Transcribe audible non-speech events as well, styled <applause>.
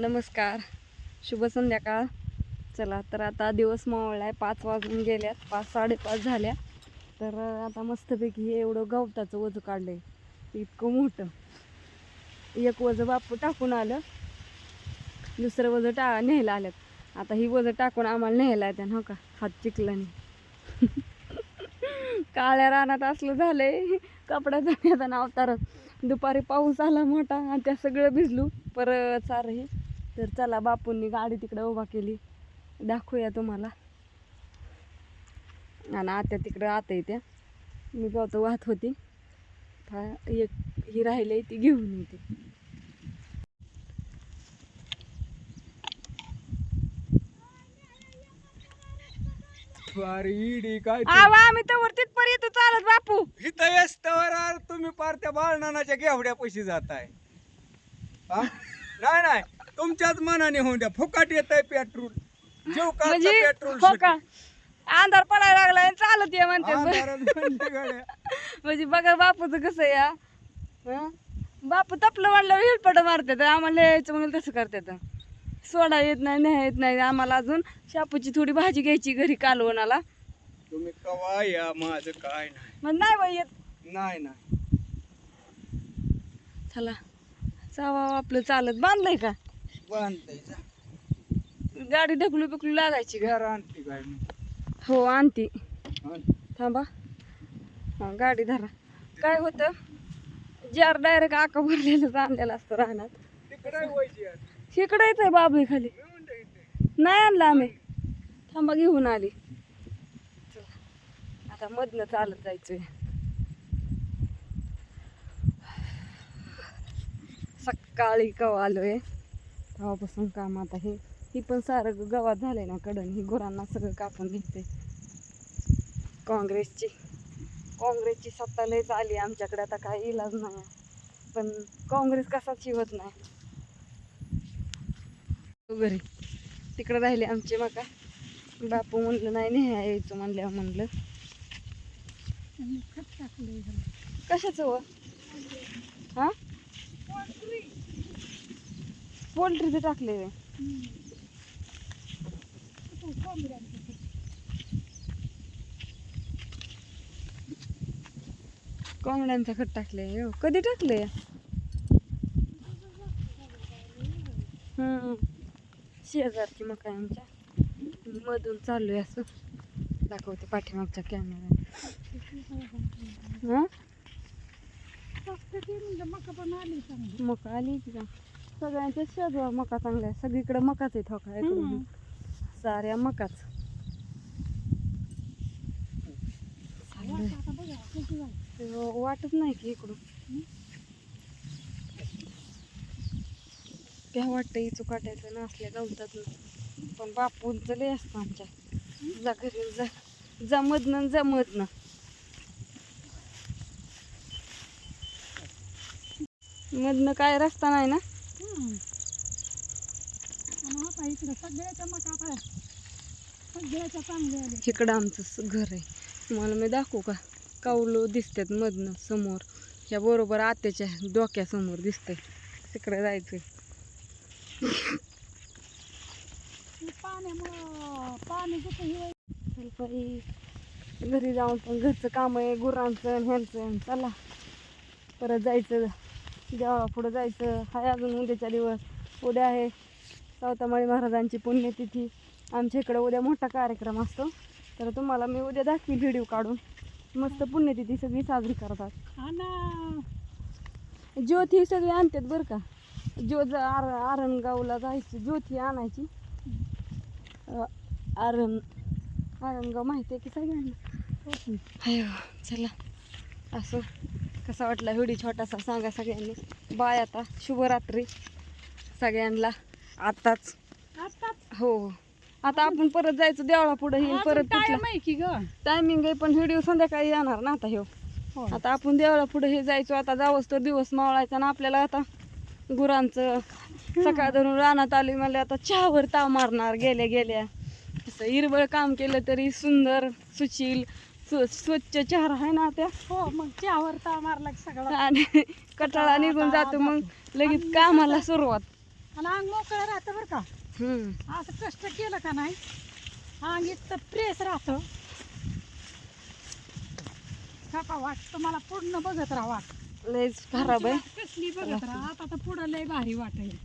नमस्कार. शुभ संध्याकाळ. चला तर आता दिवस मावळला आहे पाच वाजून गेल्यात पाच साडेपाच झाल्या. तर आता मस्तपैकी हे एवढं गवताचं वजं काढलंय. इतकं मोठं. एक वजं बापू टाकून आलं. दुसरं वजं टा न्यायला आल्यात. आता ही वजं टाकून आम्हाला न्यायला येत्या हो का? हात चिखलाने <laughs> काळ्या रानात असलं झालंय. कपडा नेता नाव तर दुपारी पाऊस आला मोठा आणि त्या सगळं भिजलू. परत सारही तर चला बापूंनी गाडी तिकडे उभा केली. दाखवूया तुम्हाला. आणि आत्या तिकडं आता येत्या मी गवत वाहत होती. एक ही राहिले ती घेऊन येते. आम्ही तर पर येतो चालत बापू. इथं येस्तवर तुम्ही पार त्या बाळणाच्या घेवड्या पैसे जाताय. हा? नाही नाही. तुमच्याच मनाने होऊन द्या. फुकाट येत आहे पेट्रोल जेव म्हणजे पेट्रोल हो का अंधार पडायला लागलाय आणि चालत ये म्हणते. म्हणजे बघा बापूचं कसं या? हं? बापू तपलं म्हणलं हिलपट मारते तर आम्हाला यायचं म्हणून तसं करतात. सोडा येत नाही न्याय येत नाही. आम्हाला अजून शापूची थोडी भाजी घ्यायची घरी कालवणाला. तुम्ही कवा या? माझं काय नाही. मग नाही बाई येत. नाही नाही. चला. जावा आपलं चालत. बांधलंय का? गाडी ढकलू बिकलू लागायची घर आणते काय हो आणती. आण. थांबा. हा गाडी धरा. काय होतं? जार डायरेक्ट आका भरलेलं आणलेलं असतं राहणार तिकडे व्हायची यार. इकडे येतंय बाबळी खाली. नाही आणलं आम्ही. थांबा घेऊन आली. आता मधनं चालत जायचंय. सकाळी कवा आलोय? तेव्हापासून काम आता हे ही पण सारं गवात झालंय ना कडन ही गुरांना सगळं कापून घेते काँग्रेसची काँग्रेसची सत्ता लयच आली आमच्याकडे आता काही इलाज नाही. पण काँग्रेस कसाच शिवत नाही. घरी तिकडे राहिले आमचे मका बापू म्हणलं नाही नाही यायचं म्हणल्यावर म्हणलं. कशाचं व? हा? पोल्ट्रीचं टाकले. कोंबड्यांचं खत टाकले. हो कधी टाकले? शेजारची मका आमच्या. मधून चालू आहे असं. दाखवते पाठीमागच्या कॅमेरा मका आली की का? सगळ्यांच्या शेजार मका चांगल्या सगळीकडे मकाच आहे थोका इकडून साऱ्या मकाच. वाटत नाही की इकडून. त्या वाटतं इचू काटायचं नसल्या गवतात पण बापूंचं लय असतं आमच्या. जा घरी जा. जमत ना जमत ना मधनं काय रस्ता नाही ना? इकडं आमचं घर आहे. तुम्हाला मी दाखवू का? कावलो दिसतात मधनं समोर. ह्या बरोबर आत्याच्या डोक्यासमोर दिसतंय. तिकडे जायचंय. चल बाई, घरी जाऊन पण घरचं काम आहे गुरांचं ह्यांचं. चला. परत जायचं. देवा पुढं जायचं हाय अजून उद्याच्या दिवस. उद्या आहे सावतामाळी महाराजांची पुण्यतिथी. आमच्या इकडं उद्या मोठा कार्यक्रम असतो. तर तुम्हाला मी उद्या दाखवीन व्हिडिओ काढून. मस्त पुण्यतिथी सगळी साजरी करतात. ज्योत ही सगळी आणतात बरं का. ज्योत आर आरणगावला जायची ज्योत ही आणायची आरण आरणगाव माहिती आहे की सगळ्यांना? हाय चला. असं. कसा वाटला व्हिडिओ छोटासा सांगा सगळ्यांनी. बाय आता. शुभरात्री सगळ्यांना. आताच. हो आता आपण परत जायचं देवळा पुढे हे परत कुठला टायमिंग आहे पण व्हिडिओ संध्याकाळी येणार ना आता हो. आता आपण देवळा पुढे हे जायचो. आता जावंच तर दिवस मावळायचा ना आपल्याला आता. गुरांचं सकाळ धरून रानात आली मला आता चहावर ताव मारणार गेल्या गेल्या. असं हिरवळ काम केलं तरी सुंदर सुशील स्वच्छ चेहरा आहे ना त्या. हो मग चहावर ता मारला की सगळा. आणि कटाळा निघून जातो मग लगेच कामाला सुरुवात. आणि अंग मोकळं राहतं बरं का. हम्म. असं कष्ट केलं का नाही? अंग इतकं प्रेस राहतं. का वाट तुम्हाला पूर्ण बघत राहा वाट. लयच खराब आहे. कसली बघत राहा. आता तर पुढं लय भारी वाटेल